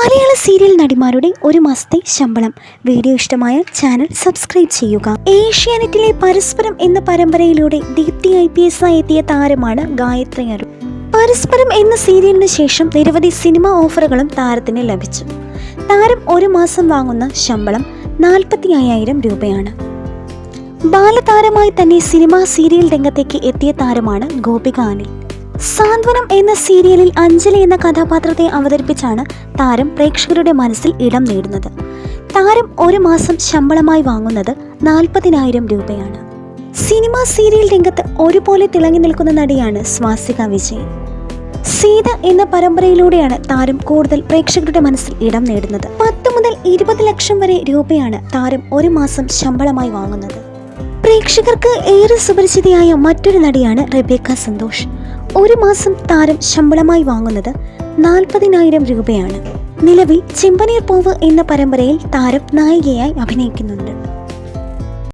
മലയാള serial നടിമാരുടെ ഒരു മാസത്തെ ശമ്പളം. വീഡിയോ ഇഷ്ടമായ ചാനൽ സബ്സ്ക്രൈബ് ചെയ്യുക. ഏഷ്യാനെറ്റിലെ പരസ്പരം എന്ന പരമ്പരയിലൂടെ ദീപ്തി ഐ പി എസ് ആയി എത്തിയ താരമാണ് ഗായത്രി അരുൺ. പരസ്പരം എന്ന സീരിയലിന് ശേഷം നിരവധി സിനിമ ഓഫറുകളും താരത്തിന് ലഭിച്ചു. താരം ഒരു മാസം വാങ്ങുന്ന ശമ്പളം നാൽപ്പത്തി അയ്യായിരം രൂപയാണ്. ബാലതാരമായി തന്നെ സിനിമാ സീരിയൽ രംഗത്തേക്ക് എത്തിയ താരമാണ് ഗോപിക അനിൽ. സാന്ത്വനം എന്ന സീരിയലിൽ അഞ്ജലി എന്ന കഥാപാത്രത്തെ അവതരിപ്പിച്ചാണ് താരം പ്രേക്ഷകരുടെ മനസ്സിൽ ഇടം നേടുന്നത്. താരം ഒരു മാസം ശമ്പളമായി വാങ്ങുന്നത് നാൽപ്പതിനായിരം രൂപയാണ്. സിനിമ സീരിയൽ രംഗത്ത് ഒരുപോലെ തിളങ്ങി നിൽക്കുന്ന നടിയാണ് സ്വാസിക വിജയ് സീത എന്ന പരമ്പരയിലൂടെയാണ് താരം കൂടുതൽ പ്രേക്ഷകരുടെ മനസ്സിൽ ഇടം നേടുന്നത്. പത്ത് മുതൽ ഇരുപത് ലക്ഷം വരെ രൂപയാണ് താരം ഒരു മാസം ശമ്പളമായി വാങ്ങുന്നത്. പ്രേക്ഷകർക്ക് ഏറെ സുപരിചിതയായ മറ്റൊരു നടിയാണ് റെബേക്ക സന്തോഷ്. ഒരു മാസം താരം ശമ്പളമായി വാങ്ങുന്നത് നാൽപ്പതിനായിരം രൂപയാണ്. നിലവിൽ ചെമ്പനീർ പൂവ് എന്ന പരമ്പരയിൽ താരം നായികയായി അഭിനയിക്കുന്നുണ്ട്.